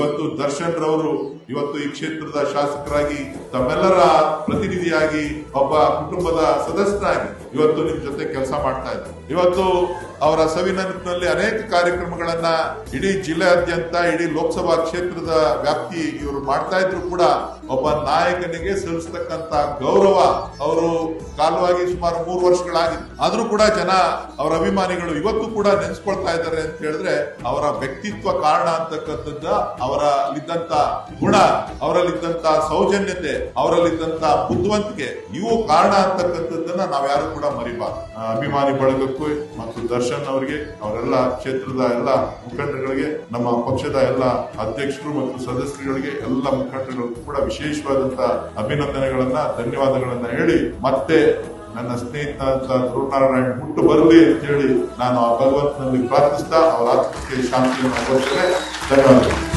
ರವರು ಇವತ್ತು ಈ ಕ್ಷೇತ್ರದ ಶಾಸಕರಾಗಿ ತಮ್ಮೆಲ್ಲರ ಪ್ರತಿನಿಧಿಯಾಗಿ ಒಬ್ಬ ಕುಟುಂಬದ ಸದಸ್ಯನಾಗಿ ಇವತ್ತು ನಿಮ್ ಜೊತೆ ಕೆಲಸ ಮಾಡ್ತಾ ಇದ್ದಾರೆ. ಇವತ್ತು ಅವರ ಸವಿನೆನಪಿನಲ್ಲಿ ಅನೇಕ ಕಾರ್ಯಕ್ರಮಗಳನ್ನ ಇಡೀ ಜಿಲ್ಲೆಯಾದ್ಯಂತ, ಇಡೀ ಲೋಕಸಭಾ ಕ್ಷೇತ್ರದ ವ್ಯಾಪ್ತಿ ಇವರು ಮಾಡ್ತಾ ಇದ್ರು ಕೂಡ ಒಬ್ಬ ನಾಯಕನಿಗೆ ಸಲ್ಲಿಸತಕ್ಕಂತ ಗೌರವ ಅವರು ಕಾಲವಾಗಿ ಸುಮಾರು ಮೂರು ವರ್ಷಗಳಾಗಿತ್ತು. ಆದ್ರೂ ಕೂಡ ಜನ ಅವರ ಅಭಿಮಾನಿಗಳು ಇವತ್ತು ಕೂಡ ನೆನೆಸ್ಕೊಳ್ತಾ ಇದ್ದಾರೆ ಅಂತ ಹೇಳಿದ್ರೆ ಅವರ ವ್ಯಕ್ತಿತ್ವ ಕಾರಣ ಅಂತಕ್ಕಂಥದ್ದ ಅವರಲ್ಲಿದ್ದಂತ ಗುಣ, ಅವರಲ್ಲಿದ್ದಂತ ಸೌಜನ್ಯತೆ, ಅವರಲ್ಲಿದ್ದಂತ ಬುದ್ಧಿವಂತಿಕೆ ಇವು ಕಾರಣ ಅಂತಕ್ಕಂಥದ್ದನ್ನ ನಾವ್ಯಾರು ಕೂಡ ಮರಿಬಾರ್ದು. ಅಭಿಮಾನಿ ಬಳಗಕ್ಕೂ ಮತ್ತು ದರ್ಶನ್ ಅವರಿಗೆ, ಅವರೆಲ್ಲ ಕ್ಷೇತ್ರದ ಎಲ್ಲ ಮುಖಂಡಗಳಿಗೆ ನಮ್ಮ ಪಕ್ಷದ ಎಲ್ಲ ಅಧ್ಯಕ್ಷರು ಮತ್ತು ಸದಸ್ಯರುಗಳಿಗೆ ಎಲ್ಲ ಮುಖಂಡರುಗಳಿಗೂ ಕೂಡ ವಿಶೇಷವಾದಂತ ಅಭಿನಂದನೆಗಳನ್ನ, ಧನ್ಯವಾದಗಳನ್ನ ಹೇಳಿ, ಮತ್ತೆ ನನ್ನ ಸ್ನೇಹಿತ ಅಂತ ಧ್ರುವನಾರಾಯಣ್ ಹುಟ್ಟು ಬರಲಿ ಅಂತ ಹೇಳಿ ನಾನು ಆ ಭಗವಂತನಲ್ಲಿ ಪ್ರಾರ್ಥಿಸ್ತಾ ಅವರ ಆತ್ಮಕ್ಕೆ ಶಾಂತಿಯನ್ನು ಕೊಡ್ತೇನೆ ಧನ್ಯವಾದಗಳು.